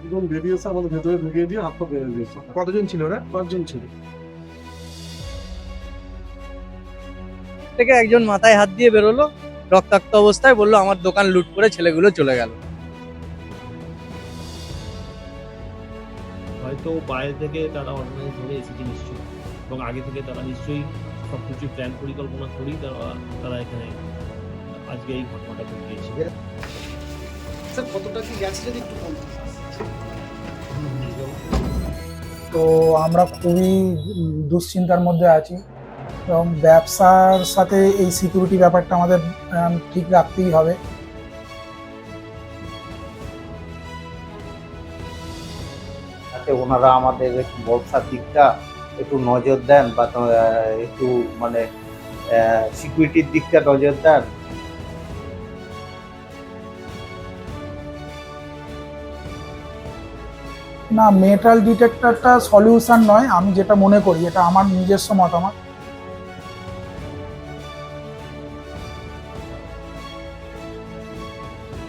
দুজন বেরিয়েছে আমাদের ভেতরে ঢুকিয়ে দিয়ে হাত পা বেরিয়ে দিয়েছে। কতজন ছিল ওরা? পাঁচজন ছিল। থেকে একজন মাথায় হাত দিয়ে বেরোলো রক্তাক্ত অবস্থায় বলল আমার দোকান লুট করে ছেলেগুলো চলে গেল। হয়তো বাইরে থেকে তারা অর্গানাইজ হয়ে এসেছে নিশ্চয়ই এবং আগে থেকে তারা নিশ্চয়ই সব কিছু প্ল্যান পরিকল্পনা করেই তারা তারা এখানে আজকে এই ঘটনাটা ঘটিয়েছে। স্যার কতটা কি গেছে যদি একটু বলতেন তো আমরা খুবই দুশ্চিন্তার মধ্যে আছি এবং ব্যবসার সাথে এই সিকিউরিটি ব্যাপারটা আমাদের ঠিক রাখতেই হবে। যাতে ওনারা আমাদের ব্যবসার দিকটা একটু নজর দেন বা একটু মানে সিকিউরিটির দিকটা নজর দেন। না মেটাল ডিটেক্টরটা সলিউশন নয় আমি যেটা মনে করি এটা আমার নিজস্ব মতামত।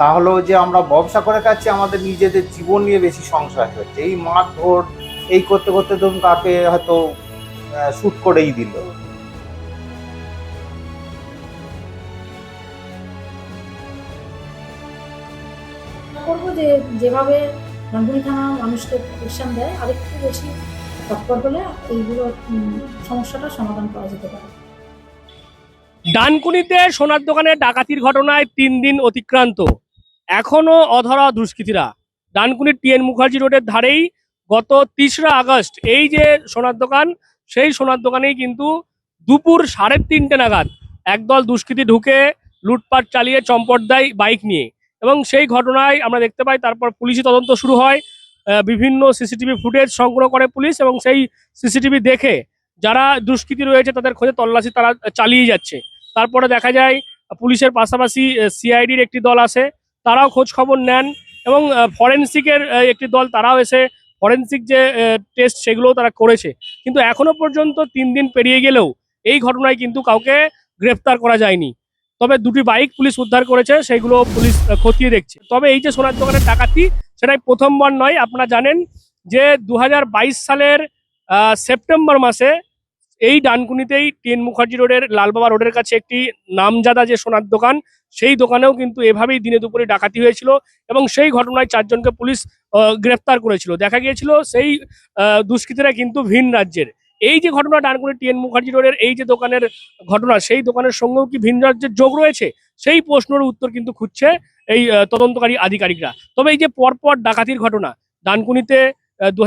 তাহলেও যে আমরা ব্যবসা করে খাচ্ছি আমাদের নিজেদের জীবন নিয়ে বেশি সংশয় হচ্ছে। এই মারধর এই করতে করতে ধরুন কাকে হয়তো শ্যুট করেই দিল। করব যে যেভাবে রঙ্গুনি থানা মানুষকে প্রোটেকশন দেয়। আরেকটু বেশি তৎপর হলে এইগুলো সমস্যাটা সমাধান করা যেতে পারে। ডানকুনিতে সোনার দোকানে ডাকাতির ঘটনায় তিন দিন অতিক্রান্ত। এখনও অধরা দুষ্কৃতীরা। ডানকুনির টিএন মুখার্জি রোডের ধারেই গত তিসরা আগস্ট এই যে সোনার দোকান, সেই সোনার দোকানেই কিন্তু দুপুর সাড়ে তিনটে নাগাদ একদল দুষ্কৃতী ঢুকে লুটপাট চালিয়ে চম্পট দেয় বাইক নিয়ে। এবং সেই ঘটনায় আমরা দেখতে পাই তারপর পুলিশি তদন্ত শুরু হয়। বিভিন্ন সিসিটিভি ফুটেজ সংগ্রহ করে পুলিশ এবং সেই সিসিটিভি দেখে যারা দুষ্কৃতী রয়েছে তাদের খোঁজে তল্লাশি তারা চালিয়ে যাচ্ছে। তারপরে দেখা যায় পুলিশের পাশাপাশি সিআইডির একটি দল আসে তারাও খোঁজ খবর নেন এবং ফরেন্সিকের একটি দল তারাও এসে ফরেন্সিক যে টেস্ট সেগুলোও তারা করেছে। কিন্তু এখনও পর্যন্ত তিন দিন পেরিয়ে গেলেও এই ঘটনায় কিন্তু কাউকে গ্রেফতার করা যায়নি। তবে দুটি বাইক পুলিশ উদ্ধার করেছে, সেগুলো পুলিশ খতিয়ে দেখছে। তবে এই যে সোনার দোকানের ডাকাতি, সেটাই প্রথমবার নয়, আপনারা জানেন যে দু হাজার বাইশ সালের সেপ্টেম্বর মাসে এই ডানকুনিতেই টিএন মুখার্জি রোডের, লালবাবা রোডের কাছে একটি নামজাদা যে সোনার দোকান, সেই দোকানেও কিন্তু এভাবেই দিনে দুপুরে ডাকাতি হয়েছিল এবং সেই ঘটনায় চারজনকে পুলিশ গ্রেফতার করেছিল। দেখা গিয়েছিল সেই দুষ্কৃতীরা কিন্তু ভিন রাজ্যের। এই যে ঘটনা ডানকুনি টিএন মুখার্জি রোডের এই যে দোকানের ঘটনা, সেই দোকানের সঙ্গেও কি ভিন রাজ্যের যোগ রয়েছে? সেই প্রশ্নের উত্তর কিন্তু খুঁজছে এই তদন্তকারী আধিকারিকরা। তবে এই যে পরপর ডাকাতির ঘটনা, ডানকুনিতে দু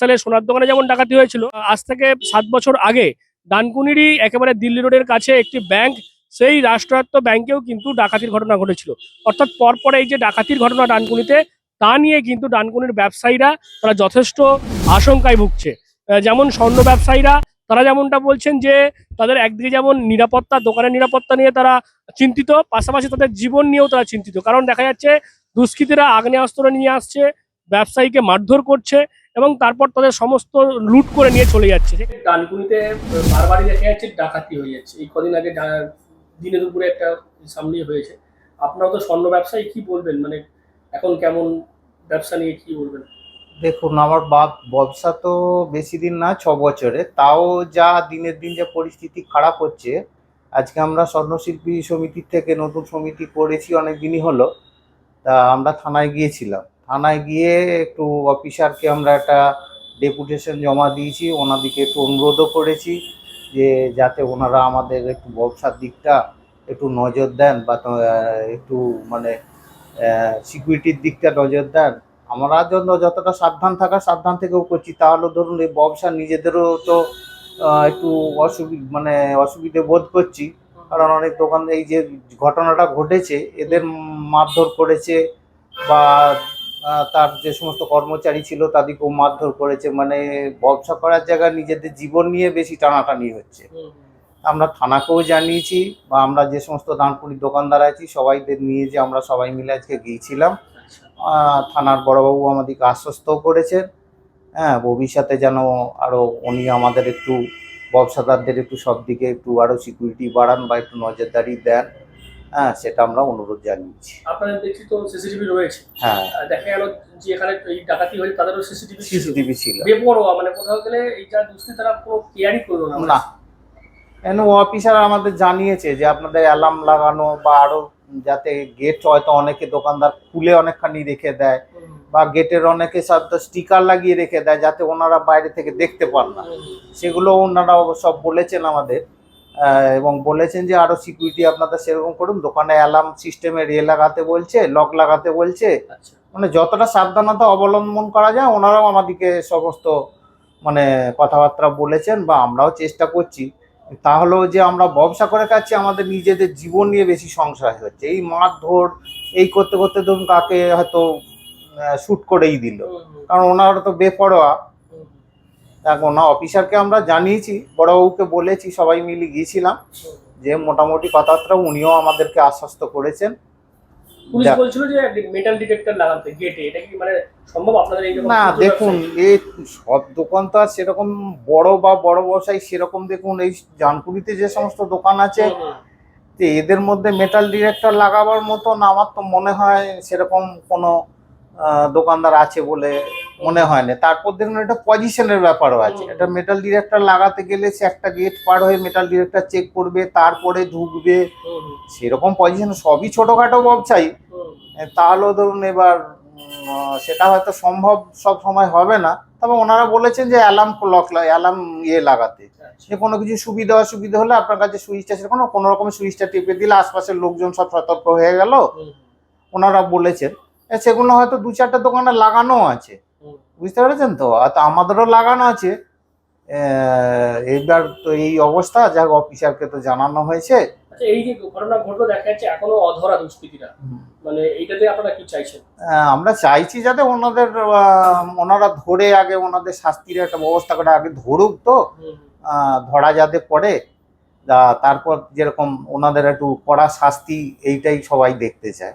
সালে সোনার দোকানে যেমন ডাকাতি হয়েছিল, আজ থেকে সাত বছর আগে ডানকুনিরই একেবারে দিল্লি রোডের কাছে একটি ব্যাংক, সেই রাষ্ট্রায়ত্ত ব্যাংকেও কিন্তু ডাকাতির ঘটনা ঘটেছিল। অর্থাৎ পরপর এই যে ডাকাতির ঘটনা ডানকুনিতে, তা নিয়ে কিন্তু ডানকুনির ব্যবসায়ীরা তারা যথেষ্ট আশঙ্কায় ভুগছে। যেমন স্বর্ণ ব্যবসায়ীরা, তারা যেমনটা বলছেন যে তাদের একদিকে যেমন নিরাপত্তা, দোকানের নিরাপত্তা নিয়ে তারা চিন্তিত, পাশাপাশি তাদের জীবন নিয়েও তারা চিন্তিত। কারণ দেখা যাচ্ছে দুষ্কৃতীরা আগ্নেয়াস্ত্র নিয়ে আসছে, ব্যবসায়ীকে মারধর করছে এবং তারপর তাদের সমস্ত লুট করে নিয়ে চলে যাচ্ছে। ডানকুনিতে বারবারই দেখা যাচ্ছে ডাকাতি হয়ে যাচ্ছে। এই কদিন আগে দিনে দুপুরে একটা সামনে হয়েছে। আপনারা তো স্বর্ণ ব্যবসায়ী, কি বলবেন? মানে এখন কেমন ব্যবসা নিয়ে কি বলবেন? দেখুন, আমার বাপ, ব্যবসা তো বেশি দিন না, ছ বছরে। তাও যা দিনের দিন যে পরিস্থিতি খারাপ হচ্ছে, আজকে আমরা স্বর্ণশিল্পী সমিতির থেকে নতুন সমিতি করেছি, অনেক দিনই হলো। তা আমরা থানায় গিয়েছিলাম। থানায় গিয়ে একটু অফিসারকে আমরা একটা ডেপুটেশন জমা দিয়েছি, ওনাদিকে একটু অনুরোধও করেছি যে যাতে ওনারা আমাদের একটু ব্যবসার দিকটা একটু নজর দেন বা একটু মানে সিকিউরিটির দিকটা নজর দেন। আমরা জন্য যতটা সাবধান থাকা সাবধান থেকেও করছি তাহলে ধরুন এই ব্যবসা নিজেদেরও তো একটু অসুবিধা মানে অসুবিধে বোধ করছি। কারণ অনেক দোকান এই যে ঘটনাটা ঘটেছে এদের মারধর করেছে বা তার যে সমস্ত কর্মচারী ছিল তাদেরকেও মারধর করেছে। মানে ব্যবসা করার জায়গায় নিজেদের জীবন নিয়ে বেশি টানাটানি হচ্ছে। আমরা থানাকেও জানিয়েছি বা আমরা যে সমস্ত দানপুরি দোকানদার আছি সবাইদের নিয়ে যে আমরা সবাই মিলে আজকে গিয়েছিলাম। থানার বড়বাবু আমাদেরকে আশ্বস্তও করেছেন হ্যাঁ ভবিষ্যতে যেন আরও উনি আমাদের একটু ব্যবসাদারদের একটু সব দিকে একটু আরও সিকিউরিটি বাড়ান বা একটু নজরদারি দেন হ্যাঁ সেটা আমরা অনুরোধ জানিয়েছি। আপনাদের দেখছি তো সিসিটিভি রয়েছে। হ্যাঁ। আহ, দেখা গেল যে এখানে এই ডাকাতি হয়েছে তাদেরও সিসিটিভি সিসিটিভি ছিল। বেপরোয়া মানে কোথাও গেলে এই যা দুষ্কৃতি তারা কোনো কেয়ারই করল না। না। কেন অফিসার আমাদের জানিয়েছে যে আপনাদের অ্যালার্ম লাগানো বা আরও যাতে গেট হয়তো অনেকে দোকানদার খুলে অনেকখানি রেখে দেয় বা গেটের অনেকে সাথে স্টিকার লাগিয়ে রেখে দেয় যাতে ওনারা বাইরে থেকে দেখতে পান না। সেগুলো ওনারা সব বলেছেন আমাদের এবং বলেছেন যে আরও সিকিউরিটি আপনাদের সেরকম করুন। দোকানে অ্যালার্ম সিস্টেমের ইয়ে লাগাতে বলছে লক লাগাতে বলছে। আচ্ছা। মানে যতটা সাবধানতা অবলম্বন করা যায় ওনারাও আমাদেরকে সমস্ত মানে কথাবার্তা বলেছেন বা আমরাও চেষ্টা করছি। তাহলেও যে আমরা ব্যবসা করে খাচ্ছি, আমাদের নিজেদের জীবন নিয়ে বেশি সংশয় হচ্ছে। এই মারধর, এই করতে করতে ধরুন কাকে হয়তো শ্যুট করেই দিল। কারণ ওনারা তো বেপরোয়া। এখন অফিসারকে আমরা জানিয়েছি বড়বাবুকে বলেছি, সবাই মিলে গিয়েছিলাম যে মোটামুটি কথাবার্তা, উনিও আমাদেরকে আশ্বস্ত করেছেন। পুলিশ বলছিল যে মেটাল ডিটেক্টর লাগাতে গেটে এটা কি মানে সম্ভব আপনাদের এই না দেখুন? এই সব দোকান তো আর সেরকম বড় বা বড় ব্যবসায়ী সেরকম দেখুন এই জানকুড়িতে যে সমস্ত দোকান আছে এদের মধ্যে মেটাল ডিরেক্টর লাগাবার মতন আমার তো মনে হয় সেরকম কোনো দোকানদার আছে বলে মনে হয় না। তারপর দেখুন এটা পজিশনের ব্যাপারও আছে। এটা মেটাল ডিরেক্টর লাগাতে গেলে সে একটা গেট পার হয়ে মেটাল ডিরেক্টর চেক করবে তারপরে ঢুকবে। সেরকম পজিশন সবই ছোটোখাটো ব্যবসায়ী তাহলেও ধরুন এবার সেটা হয়তো সম্ভব সব সময় হবে না। তবে ওনারা বলেছেন যে অ্যালার্ম ক্লক অ্যালার্ম ইয়ে লাগাতে। আচ্ছা। যে কোনো কিছু সুবিধা অসুবিধা হলে আপনার কাছে সুইচটা সেরকম কোনো রকম সুইচটা টিপে দিলে আশপাশের লোকজন সব সতর্ক হয়ে গেল। ওনারা বলেছেন। সেগুলো হয়তো দু চারটে দোকানে লাগানো আছে। বুঝতে পেরেছেন তো? আর তো আমাদেরও লাগানো আছে। এ, এইবার তো এই অবস্থা যাক অফিসারকে তো জানানো হয়েছে। আচ্ছা এই যে ঘটনা ঘটলো দেখা যাচ্ছে এখনও অধরা দুষ্কৃতীরা। মানে এইটাতে আপনারা কি চাইছেন? আমরা চাইছি যাতে ওনাদের ওনারা ধরে আগে ওনাদের শাস্তির একটা ব্যবস্থা করে আগে ধরুক তো। আহ, ধরা যাতে পড়ে তারপর যেরকম ওনাদের একটু কড়া শাস্তি এইটাই সবাই দেখতে চায়।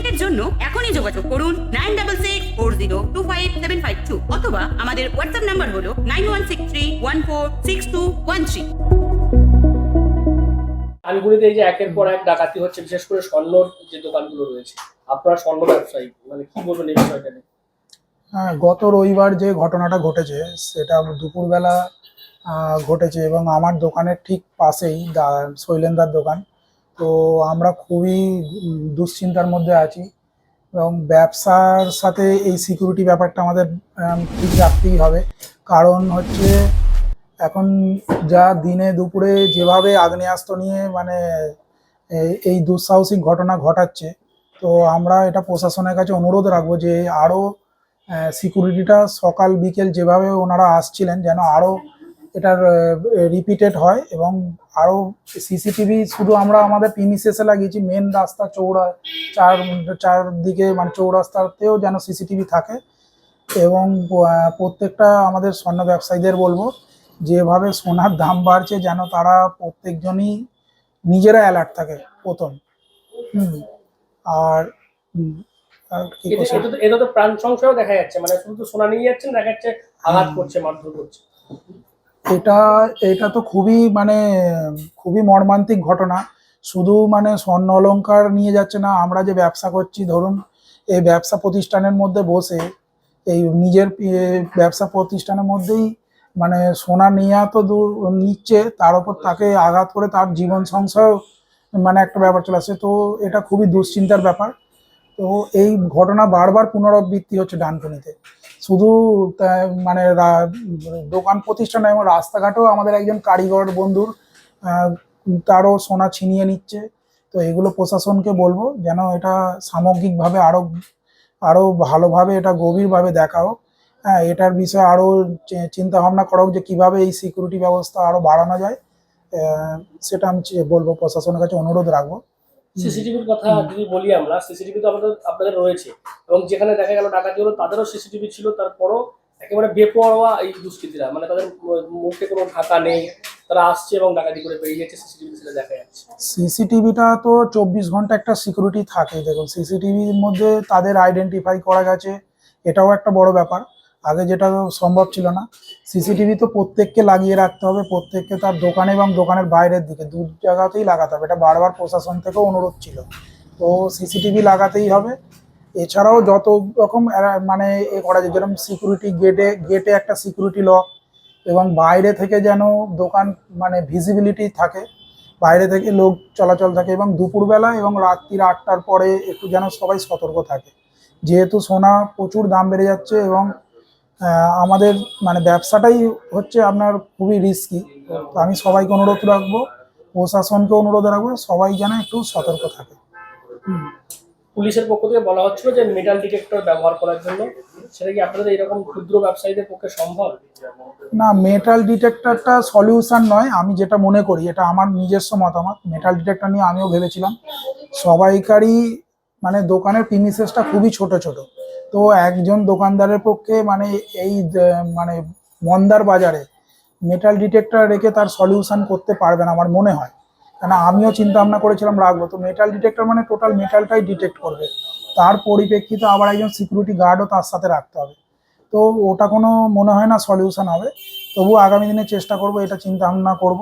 অ্যাপয়েন্টমেন্টের জন্য এখনই যোগাযোগ করুন nine double six four zero two five seven five two অথবা আমাদের হোয়াটসঅ্যাপ নাম্বার হলো nine one six three one four six two one three. আনগুলিতে এই যে একের পর এক ডাকাতি হচ্ছে বিশেষ করে স্বর্ণর যে দোকানগুলো রয়েছে আপনারা স্বর্ণ ব্যবসায়ী মানে কি বলবেন এই বিষয়টা নিয়ে? হ্যাঁ গত রবিবার যে ঘটনাটা ঘটেছে সেটা দুপুরবেলা আহ, ঘটেছে এবং আমার দোকানের ঠিক পাশেই দা- শৈলেন্দার দোকান। তো আমরা খুবই দুশ্চিন্তার মধ্যে আছি এবং ব্যবসার সাথে এই সিকিউরিটি ব্যাপারটা আমাদের ঠিক রাখতেই হবে। কারণ হচ্ছে এখন যা দিনে দুপুরে যেভাবে আগ্নেয়াস্ত্র নিয়ে মানে এই- দুঃসাহসিক ঘটনা ঘটাচ্ছে, তো আমরা এটা প্রশাসনের কাছে অনুরোধ রাখব যে আরও সিকিউরিটিটা সকাল বিকেল যেভাবে ওনারা আসছিলেন যেন আরও এটার রিপিটেড হয় এবং আরও সিসিটিভি শুধু আমরা আমাদের প্রিমিসেসে লাগিয়েছি মেন রাস্তা চৌড়া চার চারদিকে মানে চৌরাস্তাতেও যেন সিসিটিভি থাকে এবং প্রত্যেকটা আমাদের স্বর্ণ ব্যবসায়ীদের বলব যেভাবে সোনার দাম বাড়ছে যেন তারা প্রত্যেকজনই নিজেরা অ্যালার্ট থাকে প্রথম হুম আর? এটা তো- প্রাণ সংশয়ও দেখা যাচ্ছে মানে শুধু তো সোনা নিয়ে যাচ্ছেন দেখা যাচ্ছে আঘাত করছে মারধর করছে এটা এটা তো খুবই মানে খুবই মর্মান্তিক ঘটনা। শুধু মানে স্বর্ণ অলংকার নিয়ে যাচ্ছে না, আমরা যে ব্যবসা করছি, ধরুন, এই ব্যবসা প্রতিষ্ঠানের মধ্যে বসে, এই নিজের ব্যবসা প্রতিষ্ঠানের মধ্যেই মানে সোনা নেওয়া তো দূর, নিচ্ছে, তার উপর তাকে আঘাত করে তার জীবন সংশয় মানে একটা ব্যাপার চলে আসছে তো এটা খুবই দুশ্চিন্তার ব্যাপার। তো এই ঘটনা বারবার পুনরাবৃত্তি হচ্ছে ডানকুনিতে। শুধু মানে দোকান প্রতিষ্ঠান এবং রাস্তাঘাটেও আমাদের একজন কারিগর বন্ধুর তারও সোনা ছিনিয়ে নিচ্ছে। তো এগুলো প্রশাসনকে বলব যেন এটা সামগ্রিকভাবে আরও আরও ভালোভাবে এটা গভীরভাবে দেখা হোক হ্যাঁ এটার বিষয়ে আরও চিন্তা ভাবনা করা হোক যে কীভাবে এই সিকিউরিটি ব্যবস্থা আরও বাড়ানো যায় সেটা আমি বলব প্রশাসনের কাছে অনুরোধ রাখব। সিসিটিভির কথা যদি বলি আমরা সিসিটিভি তো আমাদের আপনাদের রয়েছে। এবং যেখানে দেখা গেল ডাকাতি হলো তাদেরও সিসিটিভি ছিল তারপরও একেবারে বেপরোয়া এই দুষ্কৃতীরা। মানে তাদের মুখে কোনো ঢাকা নেই তারা আসছে এবং ডাকাতি করে বেরিয়ে যাচ্ছে সিসিটিভি সেটা দেখা যাচ্ছে। সিসিটিভিটা তো চব্বিশ ঘণ্টা একটা সিকিউরিটি থাকে দেখুন সিসিটিভির মধ্যে তাদের আইডেন্টিফাই করা গেছে এটাও একটা বড় ব্যাপার। আগে যেটা সম্ভব ছিল না সিসিটিভি তো প্রত্যেককে লাগিয়ে রাখতে হবে, প্রত্যেককে তার দোকানে এবং দোকানের বাইরের দিকে, দু জায়গাতেই লাগাতে হবে। এটা বারবার প্রশাসন থেকেও অনুরোধ ছিল। তো সিসিটিভি লাগাতেই হবে। এছাড়াও যত রকম মানে এ করা যায়, যেরকম সিকিউরিটি গেটে গেটে একটা সিকিউরিটি লক এবং বাইরে থেকে যেন দোকান মানে ভিজিবিলিটি থাকে, বাইরে থেকে লোক চলাচল থাকে এবং দুপুরবেলা এবং রাত্রির আটটার পরে একটু যেন সবাই সতর্ক থাকে। যেহেতু সোনা প্রচুর দাম বেড়ে যাচ্ছে এবং আমাদের মানে ব্যবসাটাই হচ্ছে আপনার খুবই রিস্কি তো আমি সবাইকে অনুরোধ রাখব প্রশাসনকে অনুরোধ রাখব সবাই যেন একটু সতর্ক থাকে। পুলিশের পক্ষ থেকে বলা হচ্ছিল যে মেটাল ডিটেক্টর ব্যবহার করার জন্য। সেটা কি আপনাদের এরকম ক্ষুদ্র ব্যবসায়ীদের পক্ষে সম্ভব? না মেটাল ডিটেক্টরটা সলিউশন নয় আমি যেটা মনে করি এটা আমার নিজস্ব মতামত। মেটাল ডিটেক্টর নিয়ে আমিও ভেবেছিলাম। সবাইকারই মানে দোকানের প্রিমিসেসটা খুবই ছোট ছোট। তো একজন দোকানদারের পক্ষে মানে এই মানে মন্দার বাজারে মেটাল ডিটেক্টর রেখে তার সলিউশন করতে পারবে না আমার মনে হয়। কেন আমিও চিন্তা ভাবনা করেছিলাম রাখব। তো মেটাল ডিটেক্টর মানে টোটাল মেটালটাই ডিটেক্ট করবে। তার পরিপ্রেক্ষিতে আবার একজন সিকিউরিটি গার্ডও তার সাথে রাখতে হবে। তো ওটা কোনো মনে হয় না সলিউশন হবে। তবু আগামী দিনে চেষ্টা করব, এটা চিন্তা ভাবনা করব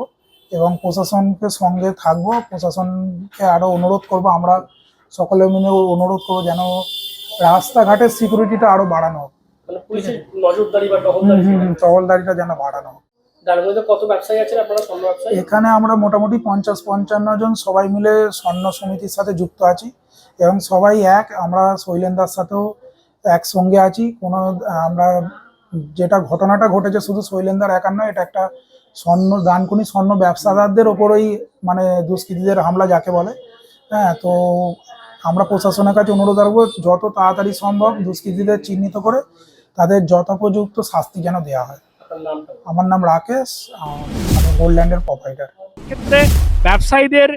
এবং প্রশাসনকে সঙ্গে থাকব। প্রশাসনকে আরও অনুরোধ করব, আমরা সকলে মিলে অনুরোধ করব যেন রাস্তাঘাটের সিকিউরিটিটা আরও বাড়ানো। হোক। মানে পুলিশের নজরদারি বা টহলদারি টহলদারিটা যেন বাড়ানো। হোক। কত ব্যবসায়ী আছেন আপনারা স্বর্ণ ব্যবসায়ী? এখানে আমরা মোটামুটি পঞ্চাশ পঞ্চান্ন জন সবাই মিলে স্বর্ণ সমিতির সাথে যুক্ত আছি এবং সবাই এক। আমরা শৈলেন্দার সাথেও একসঙ্গে আছি। কোনো আমরা যেটা ঘটনাটা ঘটেছে শুধু শৈলেন্দার একার নয় এটা একটা স্বর্ণ দানকুনি স্বর্ণ ব্যবসাদারদের ওপরেই মানে দুষ্কৃতীদের হামলা যাকে বলে। হ্যাঁ তো আমরা প্রশাসনের কাছে অনুরোধ রাখব যত তাড়াতাড়ি সম্ভব দুষ্কৃতীদের চিহ্নিত করে তাদের যথোপযুক্ত শাস্তি যেন দেওয়া হয়। আমার নাম রাকেশ আমি গোল্ডল্যান্ডের প্রোপাইটার ক্ষেত্রে ব্যবসায়ীদের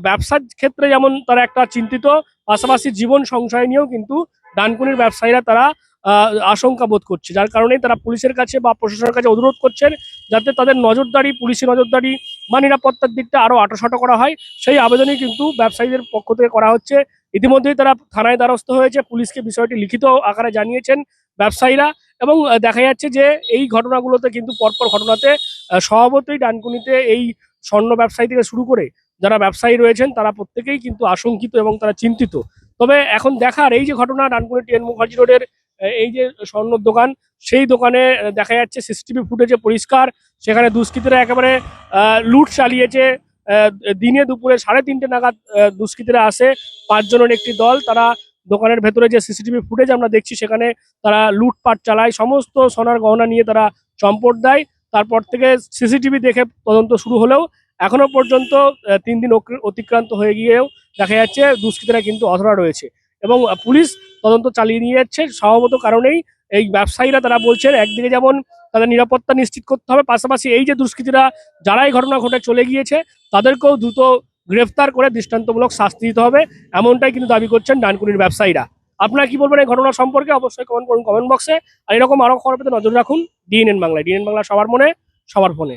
ব্যবসার ক্ষেত্রে যেমন তারা একটা চিন্তিত পাশাপাশি জীবন সংশয় নিয়েও কিন্তু ডানকুনির ব্যবসায়ীরা তারা আহ, আশঙ্কা বোধ করছে। যার কারণেই তারা পুলিশের কাছে বা প্রশাসনের কাছে অনুরোধ করছেন যাতে তাদের নজরদারি, পুলিশি নজরদারি বা নিরাপত্তার দিকটা আরও আটোসাটো করা হয়। সেই আবেদনই কিন্তু ব্যবসায়ীদের পক্ষ থেকে করা হচ্ছে। ইতিমধ্যেই তারা থানায় দ্বারস্থ হয়েছে। পুলিশকে বিষয়টি লিখিত আকারে জানিয়েছেন ব্যবসায়ীরা এবং দেখা যাচ্ছে যে এই ঘটনাগুলোতে কিন্তু পরপর ঘটনাতে স্বভাবতই ডানকুনিতে এই স্বর্ণ ব্যবসায়ী থেকে শুরু করে যারা ব্যবসায়ী রয়েছেন, তারা প্রত্যেকেই কিন্তু আশঙ্কিত এবং তারা চিন্তিত। তবে এখন দেখার এই যে ঘটনা, ডানকুনি টিএন মুখার্জি রোডের এই যে স্বর্ণর দোকান, সেই দোকানে দেখা যাচ্ছে সিসিটিভি ফুটেজে পরিষ্কার। সেখানে দুষ্কৃতীরা একেবারে লুট চালিয়েছে। দিনে দুপুরে সাড়ে তিনটে নাগাদ দুষ্কৃতীরা আসে। পাঁচজনের একটি দল, তারা দোকানের ভেতরে যে সিসিটিভি ফুটেজ আমরা দেখছি, সেখানে তারা লুটপাট চালায়। সমস্ত সোনার গহনা নিয়ে তারা চম্পট দেয়। তারপর থেকে সিসিটিভি দেখে তদন্ত শুরু হলেও এখনও পর্যন্ত তিন দিন অতিক্রান্ত হয়ে গিয়েও দেখা যাচ্ছে দুষ্কৃতীরা কিন্তু অধরা রয়েছে। এবং পুলিশ তদন্ত চালিয়ে নিয়ে যাচ্ছে। স্বভাবত কারণেই এই ব্যবসায়ীরা তারা বলছেন, একদিকে যেমন তাদের নিরাপত্তা নিশ্চিত করতে হবে, পাশাপাশি এই যে দুষ্কৃতীরা যারাই ঘটনা ঘটে চলে গিয়েছে, তাদেরকেও দ্রুত গ্রেফতার করে দৃষ্টান্তমূলক শাস্তি দিতে হবে, এমনটাই কিন্তু দাবি করছেন ডানকুনির ব্যবসায়ীরা। আপনারা কি বলবেন এই ঘটনা সম্পর্কে? অবশ্যই কমেন্ট করুন কমেন্ট বক্সে আর এরকম আরও খবর পেতে নজর রাখুন ডিএনএন বাংলায়। ডিএনএন বাংলা সবার মনে, সবার ফোনে।